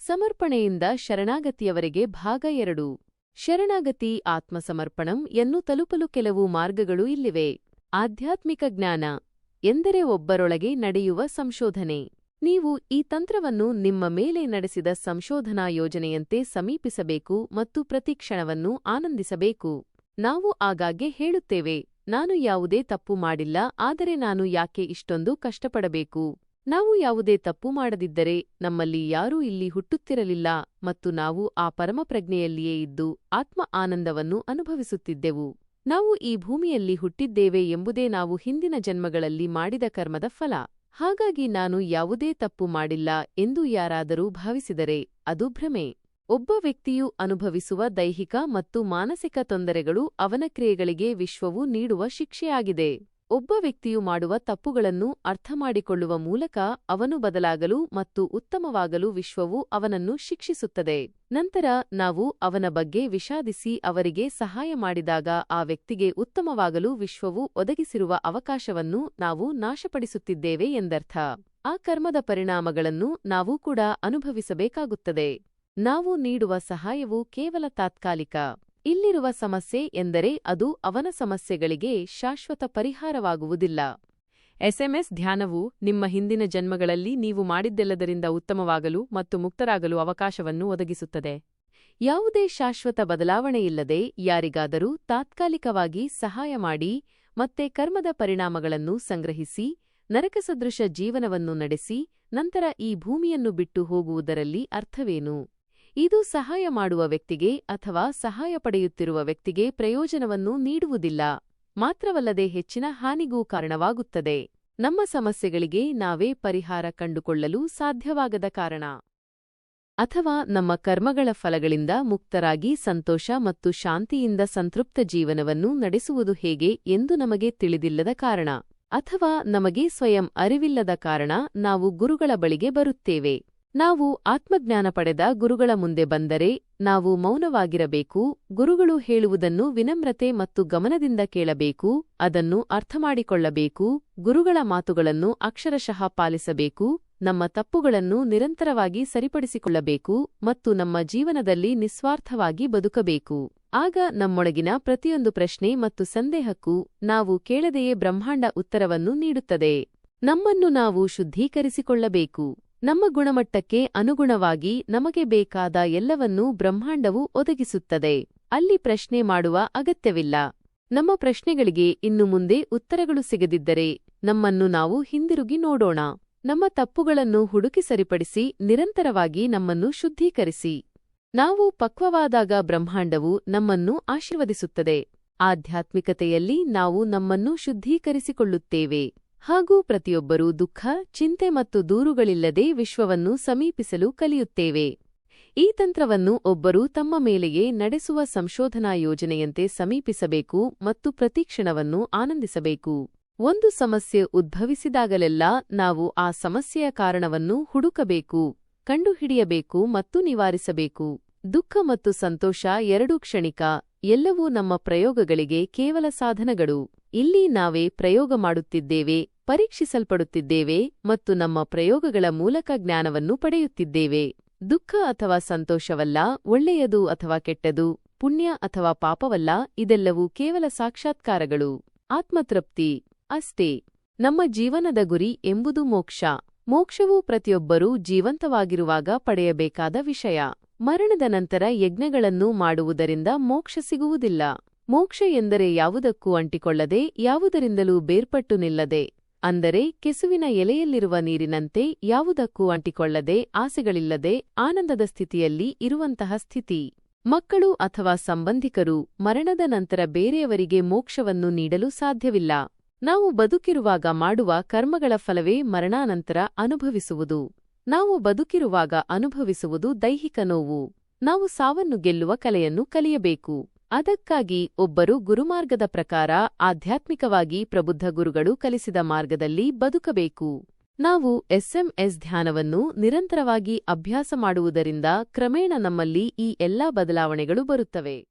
ಸಮರ್ಪಣೆಯಿಂದ ಶರಣಾಗತಿಯವರೆಗೆ ಭಾಗ ಎರಡು. ಶರಣಾಗತಿ, ಆತ್ಮಸಮರ್ಪಣಂ ಎನ್ನು ತಲುಪಲು ಕೆಲವು ಮಾರ್ಗಗಳು ಇಲ್ಲಿವೆ. ಆಧ್ಯಾತ್ಮಿಕ ಜ್ಞಾನ ಎಂದರೆ ಒಬ್ಬರೊಳಗೆ ನಡೆಯುವ ಸಂಶೋಧನೆ. ನೀವು ಈ ತಂತ್ರವನ್ನು ನಿಮ್ಮ ಮೇಲೆ ನಡೆಸಿದ ಸಂಶೋಧನಾ ಯೋಜನೆಯಂತೆ ಸಮೀಪಿಸಬೇಕು ಮತ್ತು ಪ್ರತಿಕ್ಷಣವನ್ನು ಆನಂದಿಸಬೇಕು. ನಾವು ಆಗಾಗ್ಗೆ ಹೇಳುತ್ತೇವೆ, ನಾನು ಯಾವುದೇ ತಪ್ಪು ಮಾಡಿಲ್ಲ, ಆದರೆ ನಾನು ಯಾಕೆ ಇಷ್ಟೊಂದು ಕಷ್ಟಪಡಬೇಕು? ನಾವು ಯಾವುದೇ ತಪ್ಪು ಮಾಡದಿದ್ದರೆ ನಮ್ಮಲ್ಲಿ ಯಾರೂ ಇಲ್ಲಿ ಹುಟ್ಟುತ್ತಿರಲಿಲ್ಲ ಮತ್ತು ನಾವು ಆ ಪರಮಪ್ರಜ್ಞೆಯಲ್ಲಿಯೇ ಇದ್ದು ಆತ್ಮ ಆನಂದವನ್ನು ಅನುಭವಿಸುತ್ತಿದ್ದೆವು. ನಾವು ಈ ಭೂಮಿಯಲ್ಲಿ ಹುಟ್ಟಿದ್ದೇವೆ ಎಂಬುದೇ ನಾವು ಹಿಂದಿನ ಜನ್ಮಗಳಲ್ಲಿ ಮಾಡಿದ ಕರ್ಮದ ಫಲ. ಹಾಗಾಗಿ ನಾನು ಯಾವುದೇ ತಪ್ಪು ಮಾಡಿಲ್ಲ ಎಂದು ಯಾರಾದರೂ ಭಾವಿಸಿದರೆ ಅದು ಭ್ರಮೆ. ಒಬ್ಬ ವ್ಯಕ್ತಿಯು ಅನುಭವಿಸುವ ದೈಹಿಕ ಮತ್ತು ಮಾನಸಿಕ ತೊಂದರೆಗಳು ಅವನ ಕ್ರಿಯೆಗಳಿಗೆ ವಿಶ್ವವು ನೀಡುವ ಶಿಕ್ಷೆಯಾಗಿದೆ. ಒಬ್ಬ ವ್ಯಕ್ತಿಯು ಮಾಡುವ ತಪ್ಪುಗಳನ್ನು ಅರ್ಥಮಾಡಿಕೊಳ್ಳುವ ಮೂಲಕ ಅವನು ಬದಲಾಗಲು ಮತ್ತು ಉತ್ತಮವಾಗಲು ವಿಶ್ವವು ಅವನನ್ನು ಶಿಕ್ಷಿಸುತ್ತದೆ. ನಂತರ ನಾವು ಅವನ ಬಗ್ಗೆ ವಿಷಾದಿಸಿ ಅವರಿಗೆ ಸಹಾಯ ಮಾಡಿದಾಗ ಆ ವ್ಯಕ್ತಿಗೆ ಉತ್ತಮವಾಗಲು ವಿಶ್ವವು ಒದಗಿಸಿರುವ ಅವಕಾಶವನ್ನು ನಾವು ನಾಶಪಡಿಸುತ್ತಿದ್ದೇವೆ ಎಂದರ್ಥ. ಆ ಕರ್ಮದ ಪರಿಣಾಮಗಳನ್ನು ನಾವು ಕೂಡ ಅನುಭವಿಸಬೇಕಾಗುತ್ತದೆ. ನಾವು ನೀಡುವ ಸಹಾಯವು ಕೇವಲ ತಾತ್ಕಾಲಿಕ ಇಲ್ಲಿರುವ ಸಮಸ್ಯೆ ಎಂದರೆ ಅದು ಅವನ ಸಮಸ್ಯೆಗಳಿಗೆ ಶಾಶ್ವತ ಪರಿಹಾರವಾಗುವುದಿಲ್ಲ. ಎಸ್ಎಂಎಸ್ ಧ್ಯಾನವು ನಿಮ್ಮ ಹಿಂದಿನ ಜನ್ಮಗಳಲ್ಲಿ ನೀವು ಮಾಡಿದ್ದೆಲ್ಲದರಿಂದ ಉತ್ತಮವಾಗಲು ಮತ್ತು ಮುಕ್ತರಾಗಲು ಅವಕಾಶವನ್ನು ಒದಗಿಸುತ್ತದೆ. ಯಾವುದೇ ಶಾಶ್ವತ ಬದಲಾವಣೆಯಿಲ್ಲದೆ ಯಾರಿಗಾದರೂ ತಾತ್ಕಾಲಿಕವಾಗಿ ಸಹಾಯ ಮಾಡಿ ಮತ್ತೆ ಕರ್ಮದ ಪರಿಣಾಮಗಳನ್ನು ಸಂಗ್ರಹಿಸಿ, ನರಕಸದೃಶ ಜೀವನವನ್ನು ನಡೆಸಿ, ನಂತರ ಈ ಭೂಮಿಯನ್ನು ಬಿಟ್ಟು ಹೋಗುವುದರಲ್ಲಿ ಅರ್ಥವೇನು? ಇದು ಸಹಾಯ ಮಾಡುವ ವ್ಯಕ್ತಿಗೆ ಅಥವಾ ಸಹಾಯ ಪಡೆಯುತ್ತಿರುವ ವ್ಯಕ್ತಿಗೆ ಪ್ರಯೋಜನವನ್ನು ನೀಡುವುದಿಲ್ಲ. ಮಾತ್ರವಲ್ಲದೆ ಹೆಚ್ಚಿನ ಹಾನಿಗೂ ಕಾರಣವಾಗುತ್ತದೆ. ನಮ್ಮ ಸಮಸ್ಯೆಗಳಿಗೆ ನಾವೇ ಪರಿಹಾರ ಕಂಡುಕೊಳ್ಳಲು ಸಾಧ್ಯವಾಗದ ಕಾರಣ. ಅಥವಾ ನಮ್ಮ ಕರ್ಮಗಳ ಫಲಗಳಿಂದ ಮುಕ್ತರಾಗಿ ಸಂತೋಷ ಮತ್ತು ಶಾಂತಿಯಿಂದ ಸಂತೃಪ್ತ ಜೀವನವನ್ನು ನಡೆಸುವುದು ಹೇಗೆ ಎಂದು ನಮಗೆ ತಿಳಿದಿಲ್ಲದ ಕಾರಣ. ಅಥವಾ ನಮಗೆ ಸ್ವಯಂ ಅರಿವಿಲ್ಲದ ಕಾರಣ ನಾವು ಗುರುಗಳ ಬಳಿಗೆ ಬರುತ್ತೇವೆ. ನಾವು ಆತ್ಮಜ್ಞಾನ ಪಡೆದ ಗುರುಗಳ ಮುಂದೆ ಬಂದರೆ ನಾವು ಮೌನವಾಗಿರಬೇಕು, ಗುರುಗಳು ಹೇಳುವುದನ್ನು ವಿನಮ್ರತೆ ಮತ್ತು ಗಮನದಿಂದ ಕೇಳಬೇಕು, ಅದನ್ನು ಅರ್ಥಮಾಡಿಕೊಳ್ಳಬೇಕು, ಗುರುಗಳ ಮಾತುಗಳನ್ನು ಅಕ್ಷರಶಃ ಪಾಲಿಸಬೇಕು, ನಮ್ಮ ತಪ್ಪುಗಳನ್ನು ನಿರಂತರವಾಗಿ ಸರಿಪಡಿಸಿಕೊಳ್ಳಬೇಕು ಮತ್ತು ನಮ್ಮ ಜೀವನದಲ್ಲಿ ನಿಸ್ವಾರ್ಥವಾಗಿ ಬದುಕಬೇಕು. ಆಗ ನಮ್ಮೊಳಗಿನ ಪ್ರತಿಯೊಂದು ಪ್ರಶ್ನೆ ಮತ್ತು ಸಂದೇಹಕ್ಕೂ ನಾವು ಕೇಳದೆಯೇ ಬ್ರಹ್ಮಾಂಡ ಉತ್ತರವನ್ನು ನೀಡುತ್ತದೆ. ನಮ್ಮನ್ನು ನಾವು ಶುದ್ಧೀಕರಿಸಿಕೊಳ್ಳಬೇಕು. ನಮ್ಮ ಗುಣಮಟ್ಟಕ್ಕೆ ಅನುಗುಣವಾಗಿ ನಮಗೆ ಬೇಕಾದ ಎಲ್ಲವನ್ನೂ ಬ್ರಹ್ಮಾಂಡವು ಒದಗಿಸುತ್ತದೆ. ಅಲ್ಲಿ ಪ್ರಶ್ನೆ ಮಾಡುವ ಅಗತ್ಯವಿಲ್ಲ. ನಮ್ಮ ಪ್ರಶ್ನೆಗಳಿಗೆ ಇನ್ನು ಮುಂದೆ ಉತ್ತರಗಳು ಸಿಗದಿದ್ದರೆ ನಮ್ಮನ್ನು ನಾವು ಹಿಂದಿರುಗಿ ನೋಡೋಣ. ನಮ್ಮ ತಪ್ಪುಗಳನ್ನು ಹುಡುಕಿ ಸರಿಪಡಿಸಿ ನಿರಂತರವಾಗಿ ನಮ್ಮನ್ನು ಶುದ್ಧೀಕರಿಸಿ. ನಾವು ಪಕ್ವವಾದಾಗ ಬ್ರಹ್ಮಾಂಡವು ನಮ್ಮನ್ನು ಆಶೀರ್ವದಿಸುತ್ತದೆ. ಆಧ್ಯಾತ್ಮಿಕತೆಯಲ್ಲಿ ನಾವು ನಮ್ಮನ್ನು ಶುದ್ಧೀಕರಿಸಿಕೊಳ್ಳುತ್ತೇವೆ. ಹಾಗೂ ಪ್ರತಿಯೊಬ್ಬರೂ ದುಃಖ, ಚಿಂತೆ ಮತ್ತು ದೂರುಗಳಿಲ್ಲದೆ ವಿಶ್ವವನ್ನು ಸಮೀಪಿಸಲು ಕಲಿಯುತ್ತೇವೆ. ಈ ತಂತ್ರವನ್ನು ಒಬ್ಬರು ತಮ್ಮ ಮೇಲೆಯೇ ನಡೆಸುವ ಸಂಶೋಧನಾ ಯೋಜನೆಯಂತೆ ಸಮೀಪಿಸಬೇಕು ಮತ್ತು ಪ್ರತಿಕ್ಷಣವನ್ನು ಆನಂದಿಸಬೇಕು. ಒಂದು ಸಮಸ್ಯೆ ಉದ್ಭವಿಸಿದಾಗಲೆಲ್ಲ ನಾವು ಆ ಸಮಸ್ಯೆಯ ಕಾರಣವನ್ನು ಹುಡುಕಬೇಕು, ಕಂಡುಹಿಡಿಯಬೇಕು ಮತ್ತು ನಿವಾರಿಸಬೇಕು. ದುಃಖ ಮತ್ತು ಸಂತೋಷ ಎರಡೂ ಕ್ಷಣಿಕ. ಎಲ್ಲವೂ ನಮ್ಮ ಪ್ರಯೋಗಗಳಿಗೆ ಕೇವಲ ಸಾಧನಗಳು. ಇಲ್ಲಿ ನಾವೇ ಪ್ರಯೋಗ ಮಾಡುತ್ತಿದ್ದೇವೆ, ಪರೀಕ್ಷಿಸಲ್ಪಡುತ್ತಿದ್ದೇವೆ ಮತ್ತು ನಮ್ಮ ಪ್ರಯೋಗಗಳ ಮೂಲಕ ಜ್ಞಾನವನ್ನು ಪಡೆಯುತ್ತಿದ್ದೇವೆ. ದುಃಖ ಅಥವಾ ಸಂತೋಷವಲ್ಲ, ಒಳ್ಳೆಯದು ಅಥವಾ ಕೆಟ್ಟದು, ಪುಣ್ಯ ಅಥವಾ ಪಾಪವಲ್ಲ, ಇದೆಲ್ಲವೂ ಕೇವಲ ಸಾಕ್ಷಾತ್ಕಾರಗಳು. ಆತ್ಮತೃಪ್ತಿ ಅಷ್ಟೇ. ನಮ್ಮ ಜೀವನದ ಗುರಿ ಎಂಬುದು ಮೋಕ್ಷ. ಮೋಕ್ಷವು ಪ್ರತಿಯೊಬ್ಬರೂ ಜೀವಂತವಾಗಿರುವಾಗ ಪಡೆಯಬೇಕಾದ ವಿಷಯ. ಮರಣದ ನಂತರ ಯಜ್ಞಗಳನ್ನು ಮಾಡುವುದರಿಂದ ಮೋಕ್ಷ ಸಿಗುವುದಿಲ್ಲ. ಮೋಕ್ಷ ಎಂದರೆ ಯಾವುದಕ್ಕೂ ಅಂಟಿಕೊಳ್ಳದೆ, ಯಾವುದರಿಂದಲೂ ಬೇರ್ಪಟ್ಟು ನಿಲ್ಲದೆ, ಅಂದರೆ ಕೆಸುವಿನ ಎಲೆಯಲ್ಲಿರುವ ನೀರಿನಂತೆ ಯಾವುದಕ್ಕೂ ಅಂಟಿಕೊಳ್ಳದೆ, ಆಸೆಗಳಿಲ್ಲದೆ, ಆನಂದದ ಸ್ಥಿತಿಯಲ್ಲಿ ಇರುವಂತಹ ಸ್ಥಿತಿ. ಮಕ್ಕಳು ಅಥವಾ ಸಂಬಂಧಿಕರು ಮರಣದ ನಂತರ ಬೇರೆಯವರಿಗೆ ಮೋಕ್ಷವನ್ನು ನೀಡಲು ಸಾಧ್ಯವಿಲ್ಲ. ನಾವು ಬದುಕಿರುವಾಗ ಮಾಡುವ ಕರ್ಮಗಳ ಫಲವೇ ಮರಣಾನಂತರ ಅನುಭವಿಸುವುದು. ನಾವು ಬದುಕಿರುವಾಗ ಅನುಭವಿಸುವುದು ದೈಹಿಕ ನೋವು. ನಾವು ಸಾವನ್ನು ಗೆಲ್ಲುವ ಕಲೆಯನ್ನು ಕಲಿಯಬೇಕು. ಅದಕ್ಕಾಗಿ ಒಬ್ಬರು ಗುರುಮಾರ್ಗದ ಪ್ರಕಾರ ಆಧ್ಯಾತ್ಮಿಕವಾಗಿ ಪ್ರಬುದ್ಧ ಗುರುಗಳು ಕಲಿಸಿದ ಮಾರ್ಗದಲ್ಲಿ ಬದುಕಬೇಕು. ನಾವು ಎಸ್ಎಂಎಸ್ ಧ್ಯಾನವನ್ನು ನಿರಂತರವಾಗಿ ಅಭ್ಯಾಸ ಮಾಡುವುದರಿಂದ ಕ್ರಮೇಣ ನಮ್ಮಲ್ಲಿ ಈ ಎಲ್ಲಾ ಬದಲಾವಣೆಗಳು ಬರುತ್ತವೆ.